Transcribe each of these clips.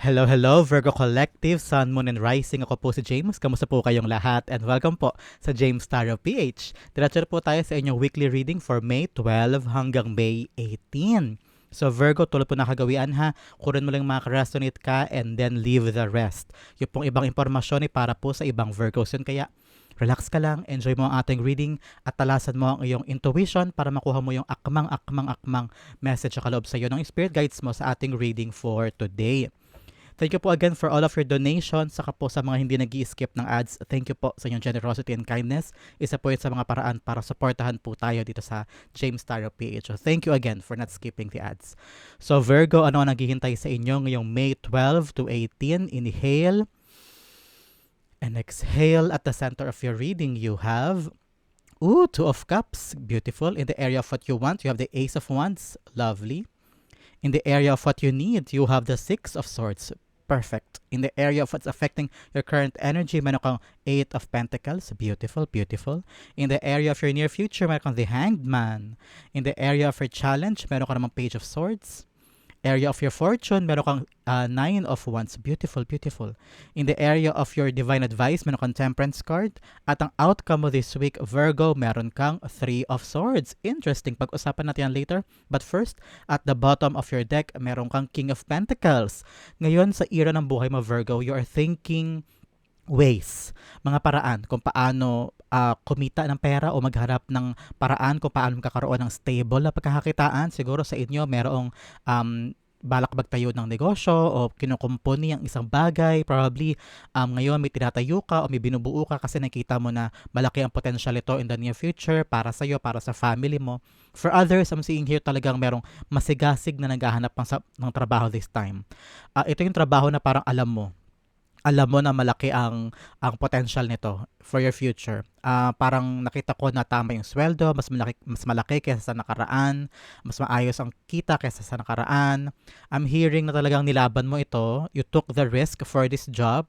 Hello, hello, Virgo Collective, Sun, Moon, and Rising. Ako po si James. Kamusta po kayong lahat? And welcome po sa James Tarot PH. Diretso po tayo sa inyong weekly reading for May 12 hanggang May 18. So Virgo, tulad po nakagawian ha, kurin mo lang mga resonate ka and then leave the rest. Yung pong ibang impormasyon ay para po sa ibang Virgos yun. Kaya relax ka lang, enjoy mo ang ating reading at talasan mo ang iyong intuition para makuha mo yung akmang-akmang-akmang message sa kaloob sa iyo ng spirit guides mo sa ating reading for today. Thank you po again for all of your donations. Saka po sa mga hindi nag skip ng ads, thank you po sa inyong generosity and kindness. Isa po yun sa mga paraan para supportahan po tayo dito sa James Tarot PH. So thank you again for not skipping the ads. So Virgo, ano ang naghihintay sa inyo ngayong May 12 to 18? Inhale and exhale at the center of your reading. You have Ooh, Two of Cups. Beautiful. In the area of what you want, you have the Ace of Wands. Lovely. In the area of what you need, you have the Six of Swords perfect. In the area of what's affecting your current energy, meron kang Eight of Pentacles, beautiful, beautiful. In the area of your near future, meron the Hanged Man. In the area of your challenge, meron kang namang Page of Swords area of your fortune, meron kang uh, nine of wands. Beautiful, beautiful. In the area of your divine advice, meron kang temperance card. At ang outcome mo this week, Virgo, meron kang three of swords. Interesting. Pag-usapan natin yan later. But first, at the bottom of your deck, meron kang king of pentacles. Ngayon, sa era ng buhay mo, Virgo, you are thinking ways, mga paraan kung paano uh, kumita ng pera o magharap ng paraan kung paano magkakaroon ng stable na pagkakakitaan. Siguro sa inyo merong um, balak magtayo ng negosyo o kinukumpuni ang isang bagay. Probably um, ngayon may tinatayo ka o may binubuo ka kasi nakita mo na malaki ang potential ito in the near future para sa iyo, para sa family mo. For others, I'm seeing here talagang merong masigasig na naghahanap ng, ng trabaho this time. Uh, ito yung trabaho na parang alam mo alam mo na malaki ang ang potential nito for your future. Uh, parang nakita ko na tama yung sweldo, mas malaki mas malaki kaysa sa nakaraan, mas maayos ang kita kaysa sa nakaraan. I'm hearing na talagang nilaban mo ito. You took the risk for this job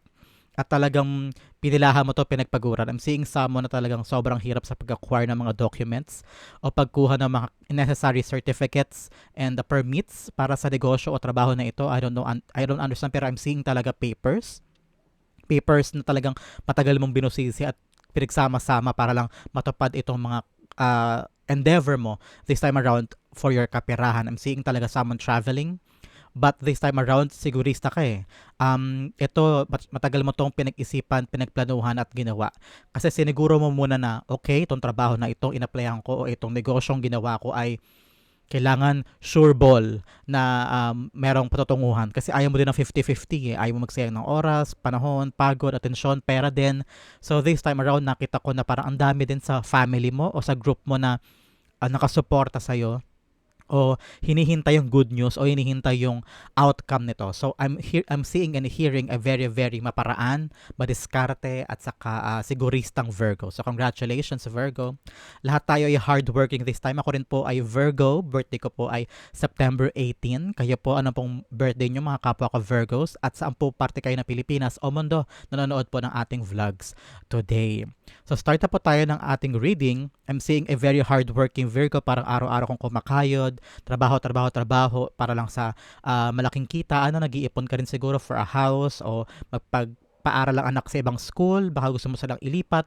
at talagang pinilahan mo to pinagpaguran. I'm seeing someone na talagang sobrang hirap sa pag-acquire ng mga documents o pagkuha ng mga necessary certificates and the permits para sa negosyo o trabaho na ito. I don't know, I don't understand pero I'm seeing talaga papers papers na talagang matagal mong binusisi at pinagsama-sama para lang matupad itong mga uh, endeavor mo this time around for your kapirahan. I'm seeing talaga someone traveling but this time around sigurista ka eh. Um, ito matagal mo tong pinag-isipan, pinagplanuhan at ginawa. Kasi siniguro mo muna na okay, itong trabaho na itong inaplayan ko o itong negosyong ginawa ko ay kailangan sure ball na um, merong patutunguhan kasi ayaw mo din ng 50-50 eh. Ayaw mo magsayang ng oras, panahon, pagod, atensyon, pera din. So this time around nakita ko na parang ang dami din sa family mo o sa group mo na uh, nakasuporta sa'yo o hinihintay yung good news o hinihintay yung outcome nito. So I'm here I'm seeing and hearing a very very maparaan, madiskarte at saka uh, siguristang Virgo. So congratulations Virgo. Lahat tayo ay hardworking this time. Ako rin po ay Virgo. Birthday ko po ay September 18. Kayo po ano pong birthday niyo mga kapwa ko Virgos at saan po parte kayo ng Pilipinas o mundo nanonood po ng ating vlogs today. So start na po tayo ng ating reading. I'm seeing a very hardworking Virgo parang araw-araw kong kumakayod, trabaho, trabaho, trabaho para lang sa uh, malaking kita. Ano, nag-iipon ka rin siguro for a house o magpagpaaral ang anak sa ibang school, baka gusto mo silang ilipat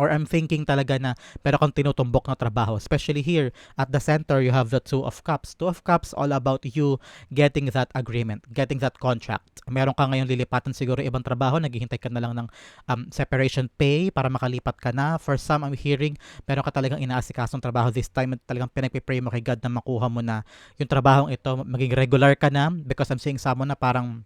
or I'm thinking talaga na pero kung tinutumbok na trabaho. Especially here at the center, you have the Two of Cups. Two of Cups all about you getting that agreement, getting that contract. Meron ka ngayon lilipatan siguro ibang trabaho, naghihintay ka na lang ng um, separation pay para makalipat ka na. For some, I'm hearing meron ka talagang inaasikasong trabaho this time at talagang pinagpipray mo kay God na makuha mo na yung trabahong ito, maging regular ka na because I'm seeing someone na parang ang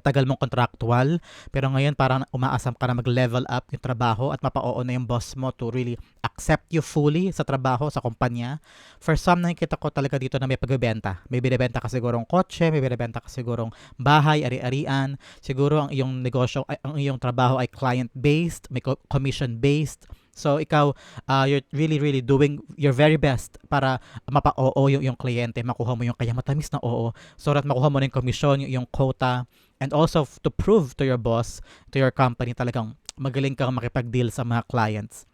tagal mong contractual, pero ngayon parang umaasam ka na mag-level up yung trabaho at mapa-oo na yung boss mo to really accept you fully sa trabaho, sa kumpanya. For some, nakikita ko talaga dito na may pagbebenta. May binibenta ka sigurong kotse, may binibenta ka sigurong bahay, ari-arian. Siguro ang iyong negosyo, ang iyong trabaho ay client-based, may commission-based So ikaw, uh, you're really really doing your very best para mapa-oo yung, yung kliyente, makuha mo yung kaya matamis na oo. So that makuha mo na yung commission, yung, yung quota, and also to prove to your boss, to your company talagang magaling kang makipag-deal sa mga clients.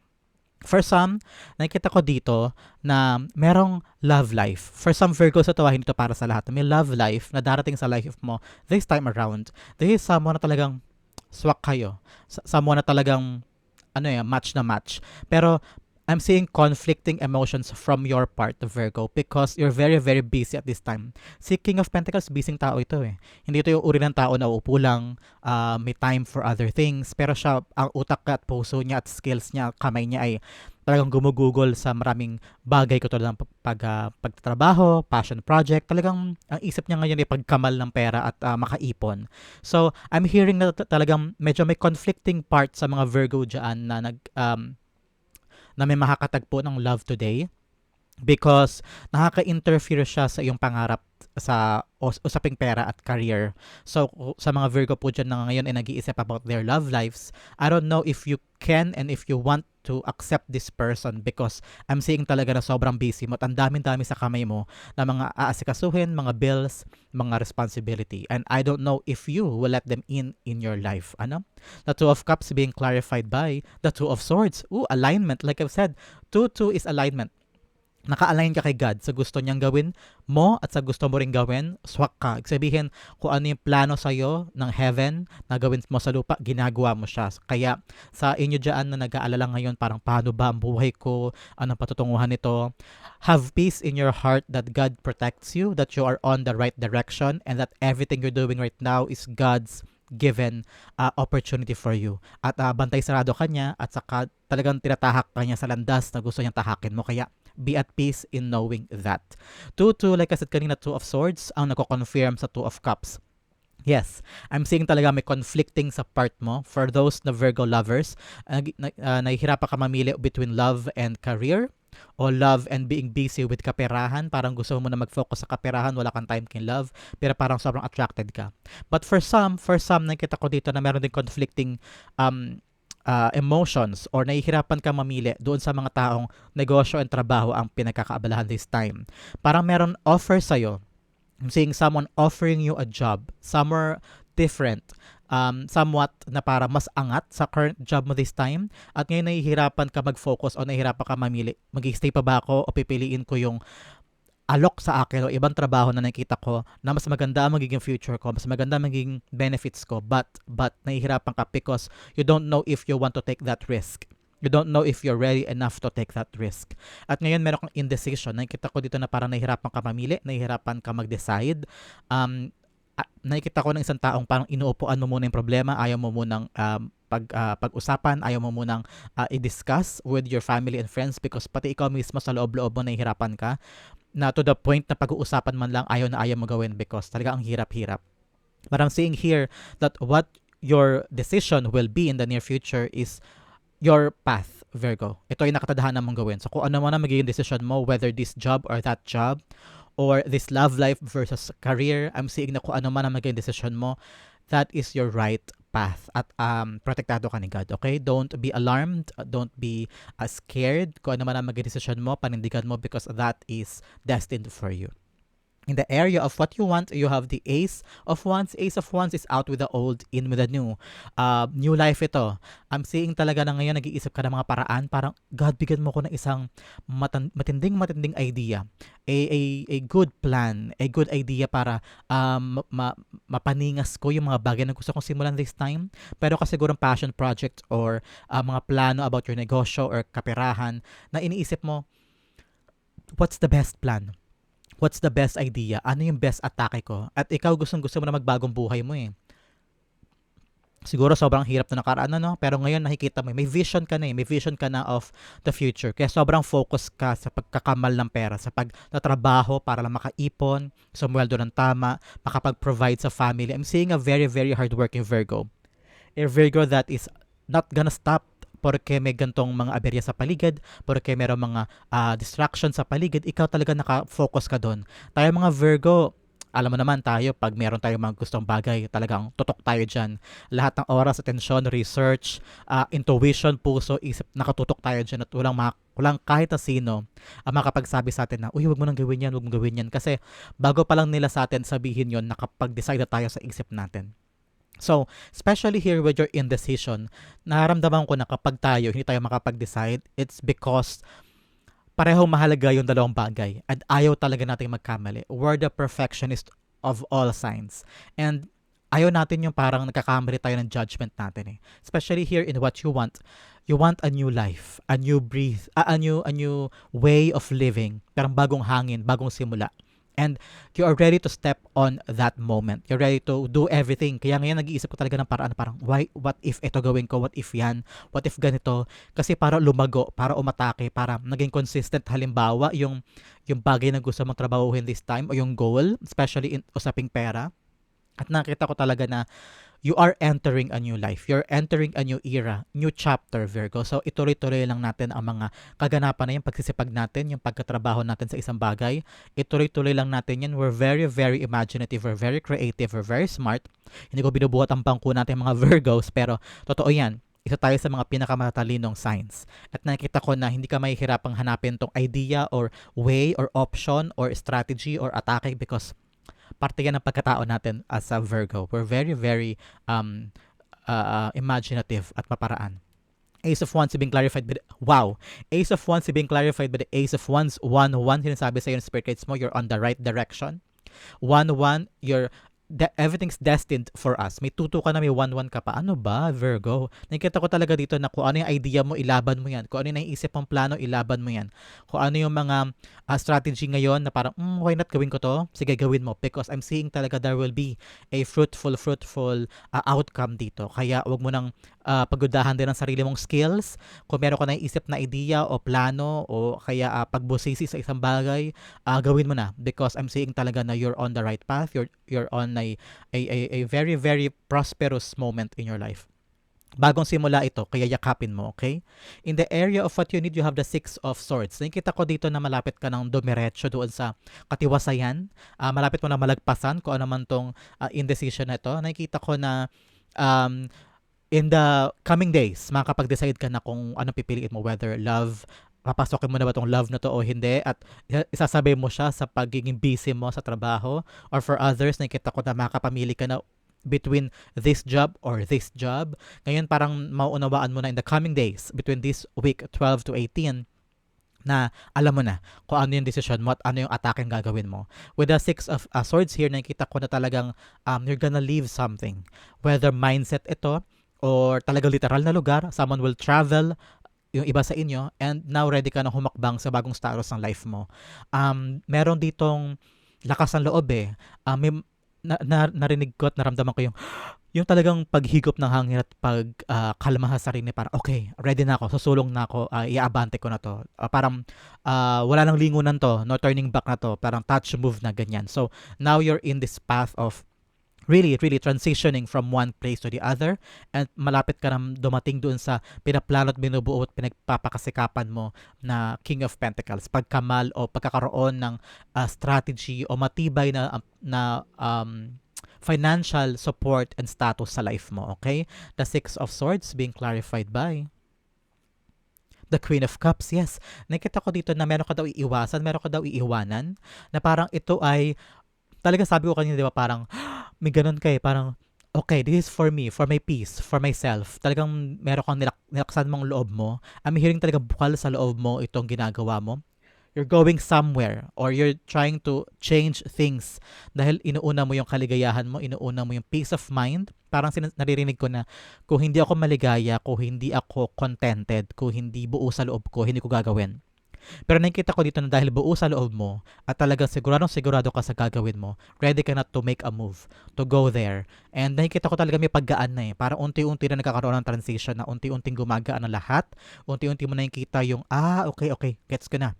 For some, nakikita ko dito na merong love life. For some Virgos, ito ah, hindi to para sa lahat. May love life na darating sa life mo this time around. This is someone na talagang swak kayo. Someone na talagang ano yan, match na match. Pero I'm seeing conflicting emotions from your part, Virgo, because you're very, very busy at this time. Si King of Pentacles, busy tao ito eh. Hindi ito yung uri ng tao na uupo lang, uh, may time for other things, pero siya, ang utak at puso niya at skills niya, kamay niya ay talagang gumugugol sa maraming bagay ko tulad ng pag, uh, pagtatrabaho, passion project. Talagang ang isip niya ngayon ay pagkamal ng pera at uh, makaipon. So, I'm hearing na talagang medyo may conflicting part sa mga Virgo dyan na nag um, na may makakatagpo ng love today? Because nakaka-interfere siya sa iyong pangarap sa usaping pera at career. So, sa mga Virgo po dyan na ngayon ay nag-iisip about their love lives, I don't know if you can and if you want to accept this person because I'm seeing talaga na sobrang busy mo at ang dami-dami sa kamay mo na mga aasikasuhin, mga bills, mga responsibility. And I don't know if you will let them in in your life. Ano? The Two of Cups being clarified by the Two of Swords. Ooh, alignment. Like I've said, 2-2 is alignment naka-align ka kay God sa gusto niyang gawin mo at sa gusto mo rin gawin, swak ka. Sabihin, kung ano yung plano sa'yo ng heaven na gawin mo sa lupa, ginagawa mo siya. Kaya sa inyo dyan na nag-aalala ngayon, parang paano ba ang buhay ko, anong patutunguhan nito, have peace in your heart that God protects you, that you are on the right direction, and that everything you're doing right now is God's given uh, opportunity for you. At uh, bantay sarado kanya at saka talagang tinatahak kanya sa landas na gusto niyang tahakin mo. Kaya be at peace in knowing that. 2-2, like I said kanina, 2 of Swords, ang nako-confirm sa 2 of Cups. Yes, I'm seeing talaga may conflicting sa part mo. For those na Virgo lovers, uh, uh, nahihirapan ka mamili between love and career o love and being busy with kaperahan. Parang gusto mo na mag-focus sa kaperahan, wala kang time kay love, pero parang sobrang attracted ka. But for some, for some, nakita ko dito na meron din conflicting um, uh, emotions or nahihirapan ka mamili doon sa mga taong negosyo and trabaho ang pinagkakaabalahan this time. Parang meron offer sa'yo. I'm seeing someone offering you a job somewhere different um, somewhat na para mas angat sa current job mo this time at ngayon nahihirapan ka mag-focus o nahihirapan ka mamili mag-stay pa ba ako o pipiliin ko yung alok sa akin o ibang trabaho na nakita ko na mas maganda ang magiging future ko, mas maganda ang magiging benefits ko, but, but nahihirapan ka because you don't know if you want to take that risk. You don't know if you're ready enough to take that risk. At ngayon meron kang indecision. Nakikita ko dito na parang nahihirapan ka mamili, nahihirapan ka mag-decide. Um, nakikita ko ng isang taong parang inuupuan mo muna yung problema, ayaw mo munang um, pag uh, pag-usapan, ayaw mo munang uh, i-discuss with your family and friends because pati ikaw mismo sa loob-loob mo nahihirapan ka na to the point na pag-uusapan man lang ayaw na ayaw mo because talaga ang hirap-hirap. But I'm seeing here that what your decision will be in the near future is your path, Virgo. Ito ay nakatadahan mong gawin. So kung ano man ang magiging decision mo, whether this job or that job, or this love life versus career, I'm seeing na kung ano man ang magiging decision mo, that is your right path at um, protektado ka ni God. Okay? Don't be alarmed. Don't be uh, scared. Kung ano man ang maging mo, panindigan mo because that is destined for you in the area of what you want, you have the Ace of Wands. Ace of Wands is out with the old, in with the new. Uh, new life ito. I'm seeing talaga na ngayon nag-iisip ka ng mga paraan. Parang, God, bigyan mo ko ng isang matinding, matinding idea. A, a, a good plan. A good idea para um, ma- mapaningas ko yung mga bagay na gusto kong simulan this time. Pero kasi siguro passion project or uh, mga plano about your negosyo or kaperahan na iniisip mo, what's the best plan? What's the best idea? Ano yung best atake ko? At ikaw gustong gusto mo na magbagong buhay mo eh. Siguro sobrang hirap na nakaraan no? Pero ngayon nakikita mo, may vision ka na eh. May vision ka na of the future. Kaya sobrang focus ka sa pagkakamal ng pera, sa pagtatrabaho para lang makaipon, sumweldo ng tama, makapag-provide sa family. I'm seeing a very, very hardworking Virgo. A Virgo that is not gonna stop porque may gantong mga aberya sa paligid, porque meron mga uh, distraction sa paligid, ikaw talaga naka-focus ka doon. Tayo mga Virgo, alam mo naman tayo, pag meron tayong mga gustong bagay, talagang tutok tayo dyan. Lahat ng oras, atensyon, research, uh, intuition, puso, isip, nakatutok tayo dyan at walang, mga, walang kahit na sino ang makapagsabi sa atin na, uy, wag mo nang gawin yan, wag mo gawin yan. Kasi bago pa lang nila sa atin sabihin yon nakapag-decide na tayo sa isip natin. So, especially here with your indecision, nararamdaman ko na kapag tayo hindi tayo makapag-decide, it's because parehong mahalaga yung dalawang bagay at ayaw talaga natin magkamali. We're the perfectionist of all signs. And ayaw natin yung parang nagkakamali tayo ng judgment natin eh. Especially here in what you want. You want a new life, a new breathe, a, a new a new way of living, parang bagong hangin, bagong simula. And you are ready to step on that moment. You're ready to do everything. Kaya ngayon nag-iisip ko talaga ng paraan, parang, why, what if ito gawin ko? What if yan? What if ganito? Kasi para lumago, para umatake, para naging consistent. Halimbawa, yung, yung bagay na gusto mong trabahuhin this time o yung goal, especially in usaping pera. At nakita ko talaga na you are entering a new life. You're entering a new era, new chapter, Virgo. So, ituloy-tuloy lang natin ang mga kaganapan na yung pagsisipag natin, yung pagkatrabaho natin sa isang bagay. Ituloy-tuloy lang natin yan. We're very, very imaginative. We're very creative. We're very smart. Hindi ko binubuhat ang bangko natin mga Virgos, pero totoo yan isa tayo sa mga pinakamatalinong signs. At nakikita ko na hindi ka mahihirapang hanapin tong idea or way or option or strategy or atake because parte yan ng pagkatao natin as a Virgo. We're very, very um, uh, imaginative at maparaan. Ace of Wands being clarified by the, wow, Ace of Wands being clarified by the Ace of Wands 1-1 sinasabi sa iyo ng spirit guides mo, you're on the right direction. 1-1, you're de- everything's destined for us. May tuto ka na, may 1-1 ka pa. Ano ba, Virgo? Nakikita ko talaga dito na kung ano yung idea mo, ilaban mo yan. Kung ano yung naiisip mong plano, ilaban mo yan. Kung ano yung mga uh, strategy ngayon na parang, mm, why not gawin ko to? Sige, gawin mo. Because I'm seeing talaga there will be a fruitful, fruitful uh, outcome dito. Kaya wag mo nang uh, pagudahan din ang sarili mong skills. Kung meron ka na isip na idea o plano o kaya uh, pagbusisi sa isang bagay, uh, gawin mo na because I'm seeing talaga na you're on the right path. You're you're on a a, a, a very very prosperous moment in your life. Bagong simula ito, kaya yakapin mo, okay? In the area of what you need, you have the Six of Swords. Nakikita ko dito na malapit ka ng dumiretso doon sa katiwasayan. Uh, malapit mo na malagpasan kung ano man tong uh, indecision na ito. Nakikita ko na um, in the coming days, makakapag-decide ka na kung anong pipiliin mo, whether love, papasokin mo na ba tong love na to o hindi at isasabi mo siya sa pagiging busy mo sa trabaho or for others, nakikita ko na makakapamili ka na between this job or this job. Ngayon parang mauunawaan mo na in the coming days between this week 12 to 18 na alam mo na kung ano yung decision mo at ano yung attack ang gagawin mo. With the Six of uh, Swords here, nakikita ko na talagang um, you're gonna leave something. Whether mindset ito, or talagang literal na lugar, someone will travel yung iba sa inyo and now ready ka na humakbang sa bagong status ng life mo. Um, meron ditong lakas ng loob eh. Um, may, na, na, narinig ko at naramdaman ko yung yung talagang paghigop ng hangin at pag uh, kalma sa sarili para okay, ready na ako, susulong na ako, uh, iaabante ko na to. Uh, parang uh, wala nang lingunan to, no turning back na to, parang touch move na ganyan. So now you're in this path of really, really transitioning from one place to the other and malapit ka nang dumating doon sa pinaplano at binubuo at pinagpapakasikapan mo na King of Pentacles. Pagkamal o pagkakaroon ng uh, strategy o matibay na, na um, financial support and status sa life mo, okay? The Six of Swords being clarified by the Queen of Cups, yes. Nakita ko dito na meron ka daw iiwasan, meron ka daw iiwanan, na parang ito ay, talaga sabi ko kanina, di ba, parang, may ganun kay eh, parang, okay, this is for me, for my peace, for myself. Talagang meron kang nilak nilaksan mong loob mo. I'm hearing talaga bukal sa loob mo itong ginagawa mo. You're going somewhere or you're trying to change things dahil inuuna mo yung kaligayahan mo, inuuna mo yung peace of mind. Parang sin- naririnig ko na kung hindi ako maligaya, kung hindi ako contented, kung hindi buo sa loob ko, hindi ko gagawin. Pero nakikita ko dito na dahil buo sa loob mo at talagang siguradong sigurado ka sa gagawin mo, ready ka na to make a move, to go there. And nakikita ko talaga may paggaan na eh. Para unti-unti na nagkakaroon ng transition na unti-unting gumagaan ang lahat. Unti-unti mo na nakikita yung, ah, okay, okay, gets ko na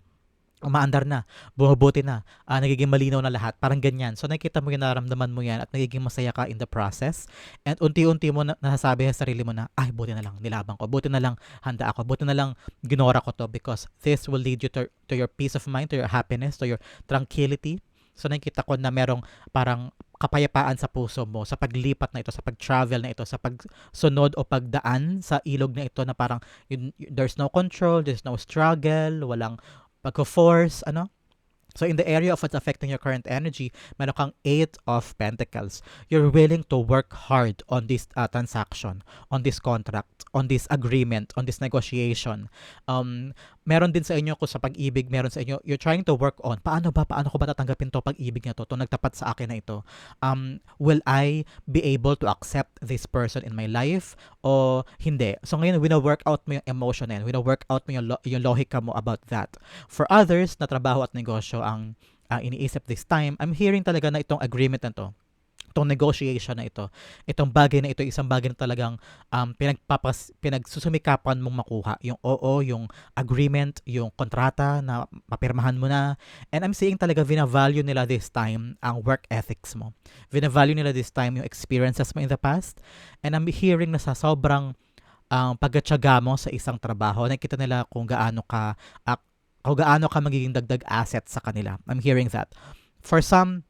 umaandar na, bumubuti na, uh, nagiging malinaw na lahat, parang ganyan. So nakikita mo yan, naramdaman mo yan at nagiging masaya ka in the process. And unti-unti mo na, nasasabi sa sarili mo na, ay, buti na lang, nilabang ko, buti na lang, handa ako, buti na lang, ginora ko to because this will lead you to, to your peace of mind, to your happiness, to your tranquility. So nakikita ko na merong parang kapayapaan sa puso mo sa paglipat na ito, sa pag-travel na ito, sa pagsunod o pagdaan sa ilog na ito na parang yun, there's no control, there's no struggle, walang pagko-force, ano? So in the area of what's affecting your current energy, meron kang Eight of Pentacles. You're willing to work hard on this uh, transaction, on this contract, on this agreement, on this negotiation. Um, meron din sa inyo kung sa pag-ibig, meron sa inyo, you're trying to work on, paano ba, paano ko ba tatanggapin to pag-ibig na to, to nagtapat sa akin na ito. Um, will I be able to accept this person in my life o hindi? So ngayon, wina-work out mo yung emotion na yan, wina-work out mo yung, lo- yung lohika mo about that. For others na trabaho at negosyo ang uh, iniisip this time, I'm hearing talaga na itong agreement na to itong negotiation na ito, itong bagay na ito, isang bagay na talagang um, pinagpapas, pinagsusumikapan mong makuha. Yung oo, yung agreement, yung kontrata na mapirmahan mo na. And I'm seeing talaga vina-value nila this time ang work ethics mo. Vina-value nila this time yung experiences mo in the past. And I'm hearing na sa sobrang um, pagkatsaga mo sa isang trabaho, nakita nila kung gaano ka uh, kung gaano ka magiging dagdag asset sa kanila. I'm hearing that. For some,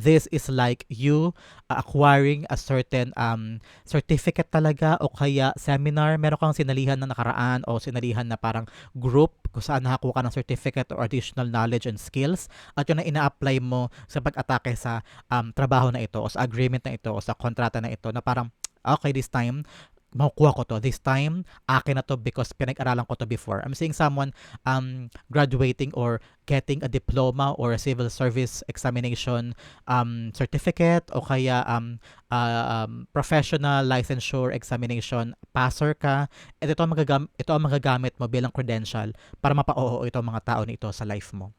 this is like you uh, acquiring a certain um, certificate talaga o kaya seminar. Meron kang sinalihan na nakaraan o sinalihan na parang group kung saan nakakuha ka ng certificate or additional knowledge and skills at yun na ina-apply mo sa pag-atake sa um, trabaho na ito o sa agreement na ito o sa kontrata na ito na parang okay this time makukuha ko to. This time, akin na to because pinag-aralan ko to before. I'm seeing someone um, graduating or getting a diploma or a civil service examination um, certificate o kaya um, uh, um, professional licensure examination passer ka. Ito ang, magagam- ito ang magagamit mo bilang credential para mapa-oo ito mga tao nito sa life mo.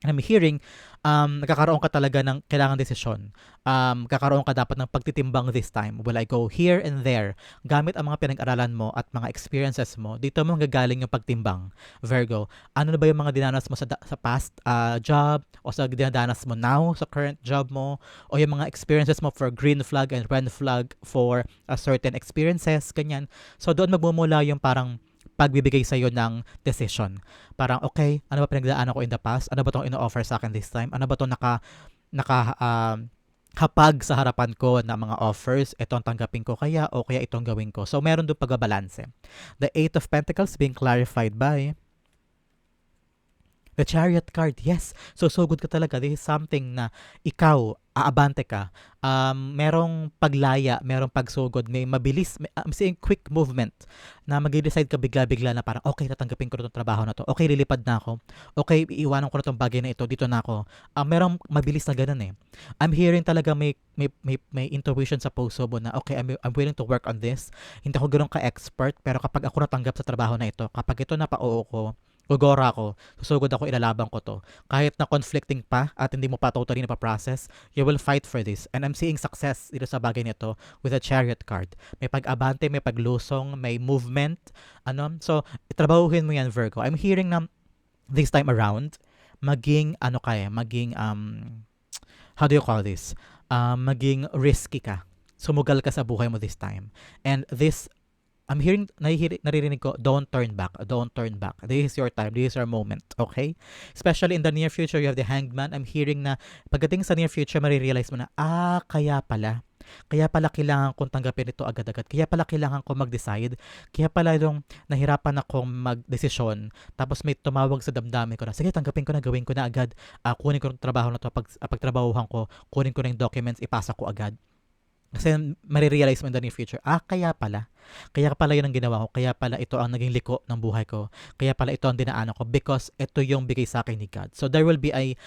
I'm hearing, um, nagkakaroon ka talaga ng kailangan desisyon. Um, kakaroon ka dapat ng pagtitimbang this time. Will I go here and there? Gamit ang mga pinag-aralan mo at mga experiences mo, dito mo gagaling yung pagtimbang. Virgo, ano na ba yung mga dinanas mo sa, sa past uh, job o sa dinadanas mo now sa current job mo o yung mga experiences mo for green flag and red flag for a certain experiences, ganyan. So doon magmumula yung parang pagbibigay sa iyo ng decision. Parang, okay, ano ba pinagdaanan ko in the past? Ano ba itong ino-offer sa akin this time? Ano ba itong naka, naka, uh, hapag sa harapan ko na mga offers, ito ang tanggapin ko kaya o kaya itong gawin ko. So, meron doon pagbabalanse. The Eight of Pentacles being clarified by The Chariot card, yes. So, so good ka talaga. This is something na ikaw, aabante ka. Um, merong paglaya, merong pagsugod, may mabilis, may, I'm saying quick movement na mag-decide ka bigla-bigla na parang, okay, tatanggapin ko itong trabaho na to. Okay, lilipad na ako. Okay, iiwanan ko na itong bagay na ito. Dito na ako. Um, merong mabilis na ganun eh. I'm hearing talaga may, may, may, may intuition sa puso mo na, okay, I'm, I'm willing to work on this. Hindi ako ganun ka-expert, pero kapag ako natanggap sa trabaho na ito, kapag ito napa-oo ko, gugora ako, susugod ako, ilalaban ko to. Kahit na conflicting pa at hindi mo pa totally na pa-process, you will fight for this. And I'm seeing success dito sa bagay nito with a chariot card. May pag-abante, may paglusong, may movement. Ano? So, trabahuhin mo yan, Virgo. I'm hearing na this time around, maging, ano kaya, eh, maging, um, how do you call this? Um, maging risky ka. Sumugal ka sa buhay mo this time. And this I'm hearing, naririnig ko, don't turn back, don't turn back. This is your time, this is your moment, okay? Especially in the near future, you have the hanged man. I'm hearing na pagdating sa near future, marirealize mo na, ah, kaya pala. Kaya pala kailangan kong tanggapin ito agad-agad. Kaya pala kailangan kong mag-decide. Kaya pala yung nahirapan akong mag-desisyon. Tapos may tumawag sa damdamin ko na, sige, tanggapin ko na, gawin ko na agad. Uh, kunin ko yung trabaho na to. Pag, uh, pagtrabahuhan ko, kunin ko na yung documents, ipasa ko agad. Kasi marirealize mo in the near future, ah, kaya pala. Kaya pala yun ang ginawa ko. Kaya pala ito ang naging liko ng buhay ko. Kaya pala ito ang dinaanan ko because ito yung bigay sa akin ni God. So there will be a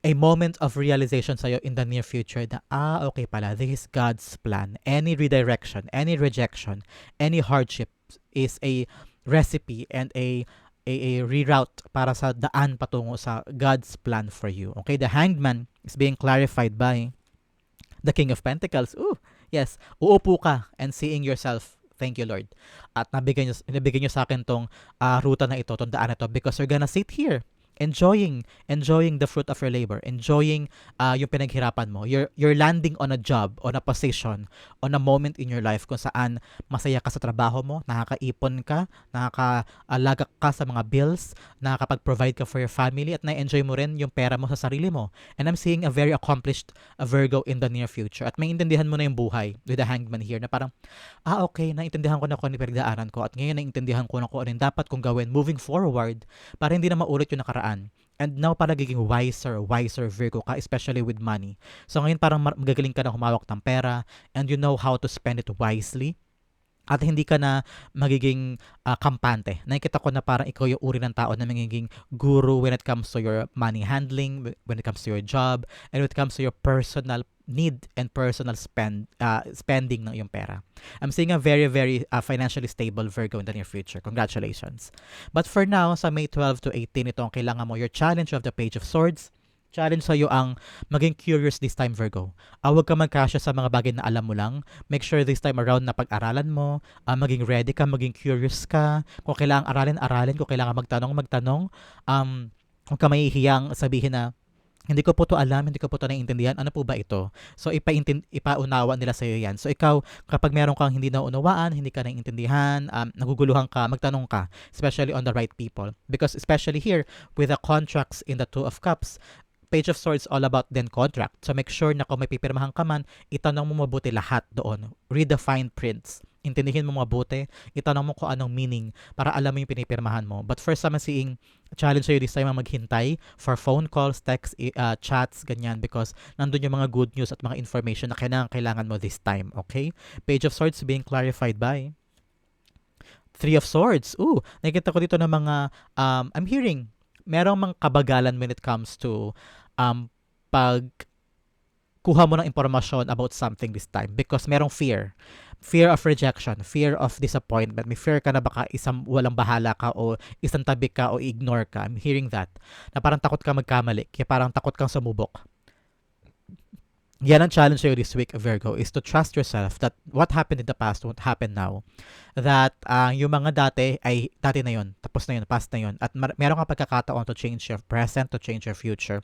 a moment of realization sa'yo in the near future na, ah, okay pala, this is God's plan. Any redirection, any rejection, any hardship is a recipe and a a, a reroute para sa daan patungo sa God's plan for you. Okay, the hanged man is being clarified by the King of Pentacles. Ooh, yes, uupo ka and seeing yourself Thank you, Lord. At nabigay nyo, nabigay nyo sa akin tong uh, ruta na ito, tong daan na ito, because you're gonna sit here enjoying enjoying the fruit of your labor enjoying uh, yung pinaghirapan mo. You're you're landing on a job on a position on a moment in your life kung saan masaya ka sa trabaho mo nakakaipon ka nakakaalaga ka sa mga bills nakakapag-provide ka for your family at na-enjoy mo rin yung pera mo sa sarili mo. And I'm seeing a very accomplished a Virgo in the near future. At may intindihan mo na yung buhay with the hangman here na parang ah okay naintindihan ko na kung ano pinagdaanan ko. At ngayon naintindihan ko na kung ano dapat kong gawin moving forward para hindi na maulit yung nakaraan paraan. And now parang nagiging wiser, wiser Virgo ka, especially with money. So ngayon parang magagaling ka na humawak ng pera and you know how to spend it wisely at hindi ka na magiging ah, kampante. Nakikita ko na parang ikaw yung uri ng tao na magiging guru when it comes to your money handling, when it comes to your job, and when it comes to your personal need and personal spend ah, spending ng iyong pera. I'm seeing a very, very ah, financially stable Virgo in the near future. Congratulations. But for now, sa May 12 to 18, ito ang kailangan mo. Your challenge of the Page of Swords. Challenge sa'yo ang maging curious this time, Virgo. Ah, huwag ka magkasya sa mga bagay na alam mo lang. Make sure this time around na pag-aralan mo, ah, maging ready ka, maging curious ka. Kung kailangan aralin, aralin. Kung kailangan magtanong, magtanong. Um, huwag ka mahihiyang sabihin na, hindi ko po to alam, hindi ko po to naiintindihan. Ano po ba ito? So, ipaintin, ipaunawa nila sa'yo yan. So, ikaw, kapag meron kang hindi naunawaan, hindi ka naiintindihan, um, naguguluhan ka, magtanong ka, especially on the right people. Because especially here, with the contracts in the Two of Cups, Page of Swords all about then contract. So make sure na kung may pipirmahan ka man, itanong mo mabuti lahat doon. Read the fine prints. Intindihin mo mabuti. Itanong mo kung anong meaning para alam mo yung pinipirmahan mo. But first I'm seeing challenge sa'yo this time maghintay for phone calls, text, uh, chats, ganyan because nandun yung mga good news at mga information na kailangan, kailangan mo this time. Okay? Page of Swords being clarified by Three of Swords. Ooh, nakikita ko dito ng mga, um, I'm hearing, merong mga kabagalan when it comes to um, pag kuha mo ng impormasyon about something this time because merong fear. Fear of rejection, fear of disappointment. May fear ka na baka isang walang bahala ka o isang tabi ka o ignore ka. I'm hearing that. Na parang takot ka magkamali. Kaya parang takot kang sumubok. Yan ang challenge sa'yo this week, Virgo, is to trust yourself that what happened in the past won't happen now. That uh, yung mga dati ay dati na yun, tapos na yun, past na yun. At mar- meron kang pagkakataon to change your present, to change your future.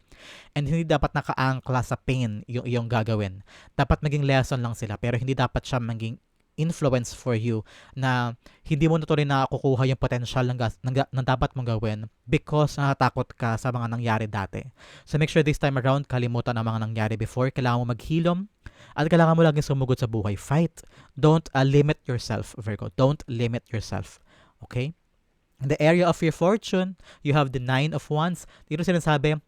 And hindi dapat nakaangkla sa pain yung iyong gagawin. Dapat maging lesson lang sila, pero hindi dapat siya maging influence for you na hindi mo na tuloy nakukuha yung potential ng, ng, ng dapat mong gawin because natatakot ka sa mga nangyari dati. So make sure this time around, kalimutan ang mga nangyari before. Kailangan mo maghilom at kailangan mo laging sumugod sa buhay. Fight. Don't uh, limit yourself, Virgo. Don't limit yourself. Okay? In the area of your fortune, you have the Nine of Wands. Dito sinasabi,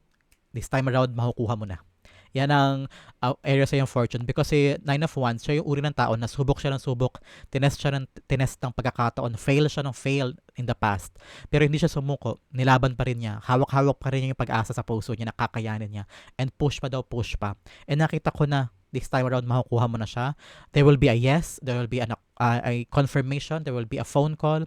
this time around, makukuha mo na. Yan ang uh, area sa iyong fortune because si Nine of Wands, siya yung uri ng tao na subok siya ng subok, tinest siya ng tinest ng pagkakataon, fail siya ng fail in the past. Pero hindi siya sumuko, nilaban pa rin niya, hawak-hawak pa rin niya yung pag-asa sa puso niya, nakakayanin niya, and push pa daw, push pa. And nakita ko na this time around makukuha mo na siya. There will be a yes, there will be an, uh, a confirmation, there will be a phone call,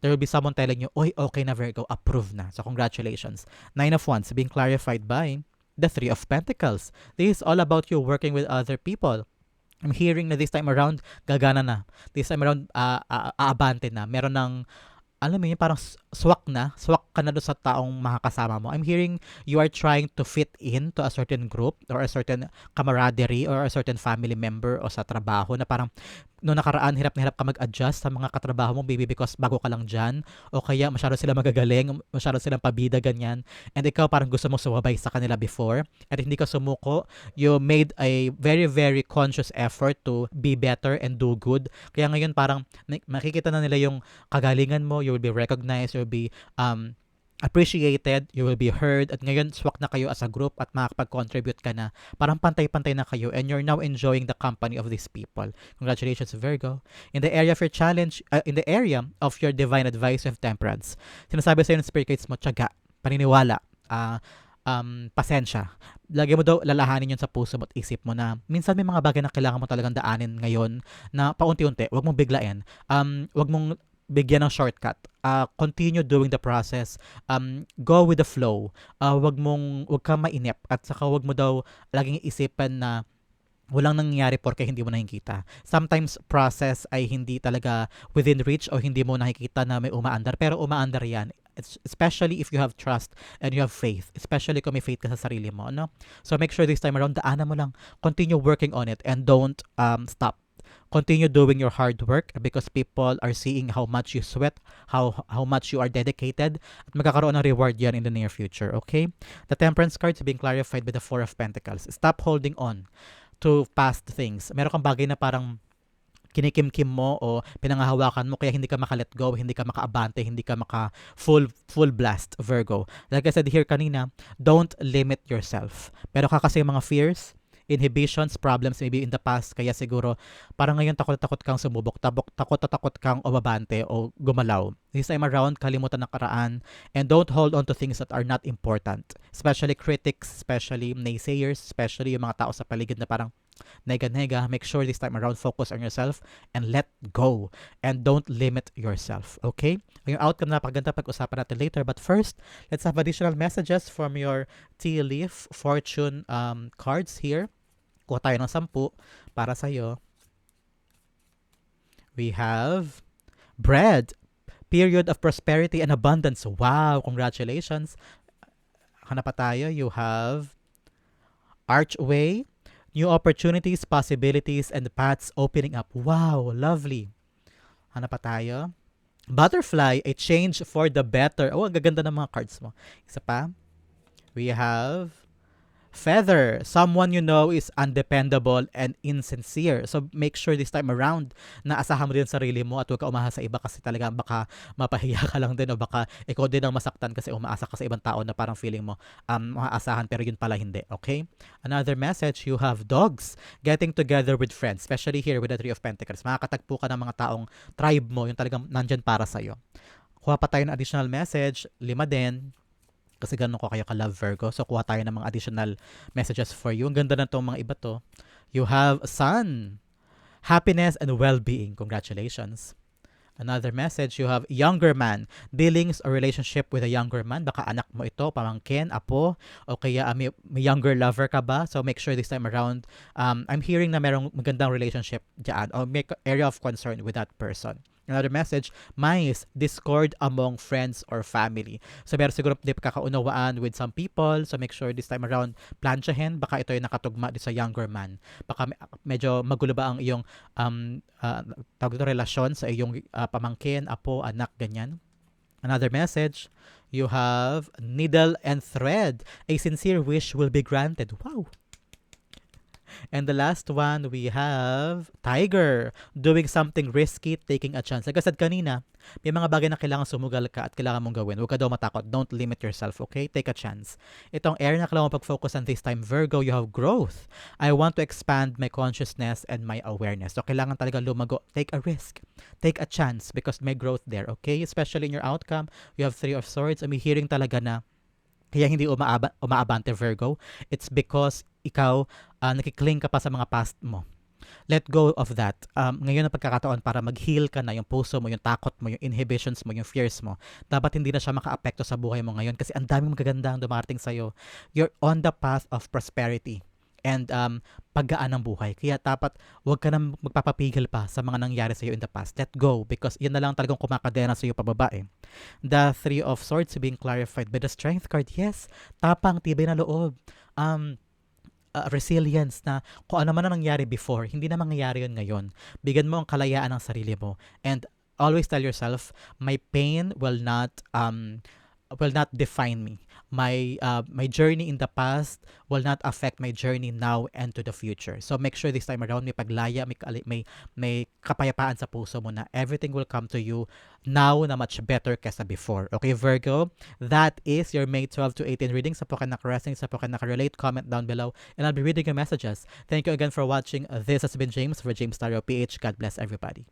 there will be someone telling you, oy, okay na Virgo, approve na. So congratulations. Nine of Wands being clarified by the Three of Pentacles. This is all about you working with other people. I'm hearing na this time around, gagana na. This time around, uh, uh, aabante na. Meron ng, alam mo yun, parang swak na. Swak ka na doon sa taong makakasama mo. I'm hearing you are trying to fit in to a certain group or a certain camaraderie or a certain family member o sa trabaho na parang no nakaraan hirap na hirap ka mag-adjust sa mga katrabaho mo baby because bago ka lang dyan o kaya masyado sila magagaling masyado silang pabida ganyan. And ikaw parang gusto mong sumabay sa kanila before at hindi ka sumuko you made a very very conscious effort to be better and do good. Kaya ngayon parang makikita na nila yung kagalingan mo you will be recognized you will be um appreciated, you will be heard, at ngayon swak na kayo as a group at makakapag-contribute ka na. Parang pantay-pantay na kayo and you're now enjoying the company of these people. Congratulations, Virgo. In the area of your challenge, uh, in the area of your divine advice of temperance, sinasabi sa'yo ng spirit guides mo, tiyaga, paniniwala, ah, um, pasensya. Lagi mo daw lalahanin yun sa puso mo at isip mo na minsan may mga bagay na kailangan mo talagang daanin ngayon na paunti-unti, wag mong biglain. Um, wag mong bigyan ng shortcut. Uh, continue doing the process. Um, go with the flow. Uh, wag mong, wag kang mainip at saka wag mo daw laging isipan na walang nangyayari porque hindi mo nakikita. Sometimes process ay hindi talaga within reach o hindi mo nakikita na may umaandar pero umaandar yan. Especially if you have trust and you have faith. Especially kung may faith ka sa sarili mo. No? So make sure this time around, daanan mo lang. Continue working on it and don't um, stop continue doing your hard work because people are seeing how much you sweat, how how much you are dedicated, at magkakaroon ng reward yan in the near future, okay? The Temperance card is being clarified by the Four of Pentacles. Stop holding on to past things. Meron kang bagay na parang kinikimkim mo o pinangahawakan mo kaya hindi ka maka-let go, hindi ka makaabante, hindi ka maka full full blast Virgo. Like I said here kanina, don't limit yourself. Pero ka kasi mga fears, inhibitions, problems maybe in the past kaya siguro parang ngayon takot takot kang sumubok, tabok, takot takot kang umabante o gumalaw. This time around, kalimutan ng karaan and don't hold on to things that are not important. Especially critics, especially naysayers, especially yung mga tao sa paligid na parang nega-nega, make sure this time around focus on yourself and let go. And don't limit yourself, okay? Yung outcome na paganda pag-usapan natin later. But first, let's have additional messages from your tea leaf fortune um, cards here. Kuha tayo ng sampu para sa'yo. We have bread, period of prosperity and abundance. Wow, congratulations. Hanap tayo. You have archway, new opportunities, possibilities, and paths opening up. Wow, lovely. Hanap pa tayo. Butterfly, a change for the better. Oh, ang gaganda ng mga cards mo. Isa pa. We have Feather, someone you know is undependable and insincere. So make sure this time around na asahan mo din sarili mo at huwag ka umaasa sa iba kasi talaga baka mapahiya ka lang din o baka ikaw din ang masaktan kasi umaasa ka sa ibang tao na parang feeling mo um, maaasahan pero yun pala hindi. Okay? Another message, you have dogs getting together with friends, especially here with the Three of Pentacles. Makakatagpo ka ng mga taong tribe mo, yung talagang nandyan para sa'yo. Kuha pa tayo ng additional message, lima din, kasi ganun ko kayo ka-love Virgo. So, kuha tayo ng mga additional messages for you. Ang ganda na itong mga iba to. You have sun, happiness and well-being. Congratulations. Another message, you have younger man, dealings or relationship with a younger man. Baka anak mo ito, pamangkin, apo, o kaya uh, may, may younger lover ka ba? So make sure this time around, um, I'm hearing na merong magandang relationship dyan or may area of concern with that person. Another message, mais, discord among friends or family. So meron siguro di pagkakaunawaan with some people. So make sure this time around, plansyahin. Baka ito ay nakatugma sa younger man. Baka medyo magulo ba ang iyong um, uh, relasyon sa iyong uh, pamangkin, apo, anak, ganyan. Another message, you have needle and thread. A sincere wish will be granted. Wow! And the last one, we have Tiger. Doing something risky, taking a chance. Like I said kanina, may mga bagay na kailangan sumugal ka at kailangan mong gawin. Huwag ka daw matakot. Don't limit yourself, okay? Take a chance. Itong air na kailangan pag-focus on this time, Virgo, you have growth. I want to expand my consciousness and my awareness. So, kailangan talaga lumago. Take a risk. Take a chance because may growth there, okay? Especially in your outcome, you have Three of Swords. I'm hearing talaga na kaya hindi umaaba, umaabante Virgo, it's because ikaw uh, nakikling ka pa sa mga past mo. Let go of that. Um, ngayon ang pagkakataon para mag-heal ka na yung puso mo, yung takot mo, yung inhibitions mo, yung fears mo. Dapat hindi na siya maka-apekto sa buhay mo ngayon kasi ang daming magagandang dumarating sa'yo. You're on the path of prosperity and um, paggaan ng buhay. Kaya dapat huwag ka nang magpapapigil pa sa mga nangyari sa iyo in the past. Let go because yan na lang talagang kumakadena sa iyo pababa eh. The Three of Swords being clarified by the Strength card. Yes, tapang, tibay na loob. Um, uh, resilience na kung ano man ang nangyari before, hindi na mangyayari yun ngayon. Bigyan mo ang kalayaan ng sarili mo. And always tell yourself, my pain will not um, will not define me. My uh, my journey in the past will not affect my journey now and to the future. So make sure this time around may paglaya, may may may kapayapaan sa puso mo na everything will come to you now na much better kesa before. Okay, Virgo? That is your May 12 to 18 reading. Sa po ka nakarasing, sa po ka nakarelate, comment down below and I'll be reading your messages. Thank you again for watching. This has been James for James Tario PH. God bless everybody.